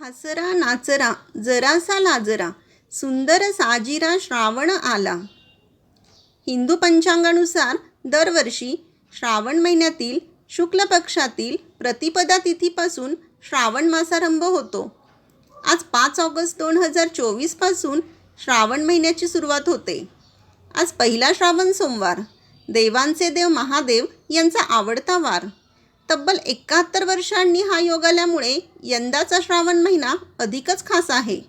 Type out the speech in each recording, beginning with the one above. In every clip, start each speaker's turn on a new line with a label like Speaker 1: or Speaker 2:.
Speaker 1: हासरा नाचरा जरासा लाजरा सुंदर साजिरा श्रावण आला. हिंदू पंचांगानुसार दरवर्षी श्रावण महिन्यातील शुक्ल पक्षातील प्रतिपदा तिथीपासून श्रावण मासारंभ होतो. आज पाच ऑगस्ट दोन हजार चोवीसपासून श्रावण महिन्याची सुरुवात होते. आज पहिला श्रावण सोमवार. देवांचे देव महादेव यांचा आवडता वार. तब्बल एकाहत्तर वर्षांनी हा योग आल्यामुळे यंदाचा श्रावण महिना अधिकच खास आहे.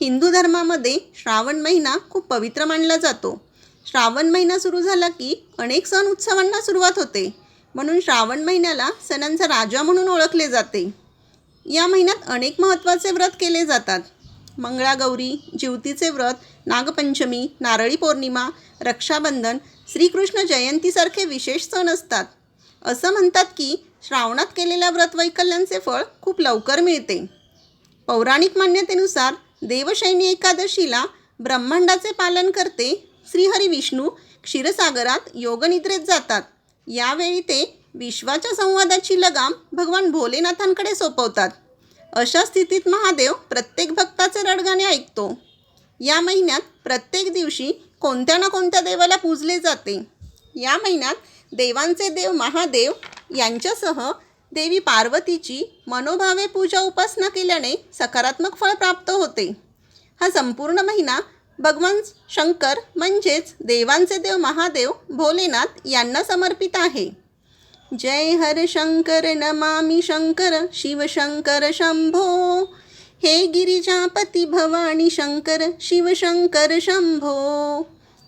Speaker 1: हिंदू धर्मामध्ये श्रावण महिना खूप पवित्र मानला जातो. श्रावण महिना सुरू झाला की अनेक सण उत्सवांना सुरुवात होते. म्हणून श्रावण महिन्याला सणांचा राजा म्हणून ओळखले जाते. या महिन्यात अनेक महत्त्वाचे व्रत केले जातात. मंगळागौरी जिवतीचे व्रत नागपंचमी नारळी पौर्णिमा रक्षाबंधन श्रीकृष्ण जयंतीसारखे विशेष सण असतात. असं म्हणतात की श्रावणात केलेल्या व्रतवैकल्यांचे फळ खूप लवकर मिळते. पौराणिक मान्यतेनुसार देवशैनी एकादशीला ब्रह्मांडाचे पालन करते श्रीहरी विष्णू क्षीरसागरात योगनिद्रेत जातात. यावेळी ते विश्वाच्या संवादाची लगाम भगवान भोलेनाथांकडे सोपवतात. अशा स्थितीत महादेव प्रत्येक भक्ताचे रडगाणे ऐकतो. या महिन्यात प्रत्येक दिवशी कोणत्या ना कोणत्या देवाला पूजले जाते. या महिन्यात देवांचे देव महादेव यांच्यासह देवी पार्वतीची मनोभावे पूजा उपासना केल्याने सकारात्मक फळ प्राप्त होते. हा संपूर्ण महिना भगवान शंकर म्हणजेच देवांचे देव महादेव भोलेनाथ यांना समर्पित आहे. जय हर शंकर नमामि शंकर शिवशंकर शंभो. हे गिरिजापती भवानी शंकर शिवशंकर शंभो.